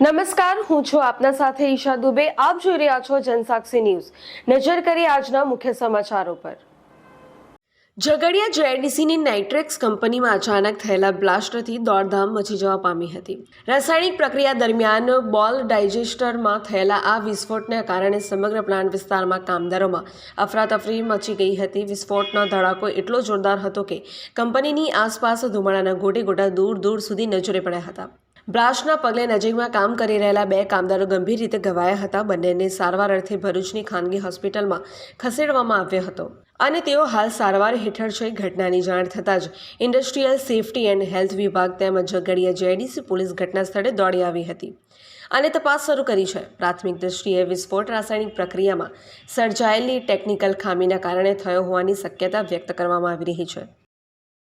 નમસ્કાર, હું છું આપના સાથે ઈશા દુબે. આપ જોઈ રહ્યા છો જનસાક્ષી ન્યૂઝ. નજર કરી આજના મુખ્ય સમાચારો પર. ઝઘડિયા જેઆઈડીસીની નાઇટ્રેક્સ કંપનીમાં અચાનક થયેલા બ્લાસ્ટથી દોડધામ મચી જવા પામી હતી. રાસાયણિક પ્રક્રિયા દરમિયાન બોલ ડાયજેસ્ટરમાં થયેલા આ વિસ્ફોટને કારણે સમગ્ર પ્લાન્ટ વિસ્તારમાં કામદારોમાં અફરાતફરી મચી ગઈ હતી. વિસ્ફોટનો ધડાકો એટલો જોરદાર હતો કે કંપનીની આસપાસ ધુમાડાના ગોટે ગોટા દૂર દૂર સુધી નજરે પડ્યા હતા. બ્લાસ્ટના પગલે નજીકમાં કામ કરી રહેલા બે કામદારો ગંભીર રીતે ઘવાયા હતા. બંનેને સારવાર અર્થે ભરૂચની ખાનગી હોસ્પિટલમાં ખસેડવામાં આવ્યો હતો અને તેઓ હાલ સારવાર હેઠળ છે. ઘટનાની જાણ થતાં જ ઇન્ડસ્ટ્રીયલ સેફટી એન્ડ હેલ્થ વિભાગ તેમજ ઝઘડિયા જેડીસી પોલીસ ઘટના સ્થળે દોડી આવી હતી અને તપાસ શરૂ કરી છે. પ્રાથમિક દૃષ્ટિએ વિસ્ફોટ રાસાયણિક પ્રક્રિયામાં સર્જાયેલી ટેકનિકલ ખામીના કારણે થયો હોવાની શક્યતા વ્યક્ત કરવામાં આવી રહી છે.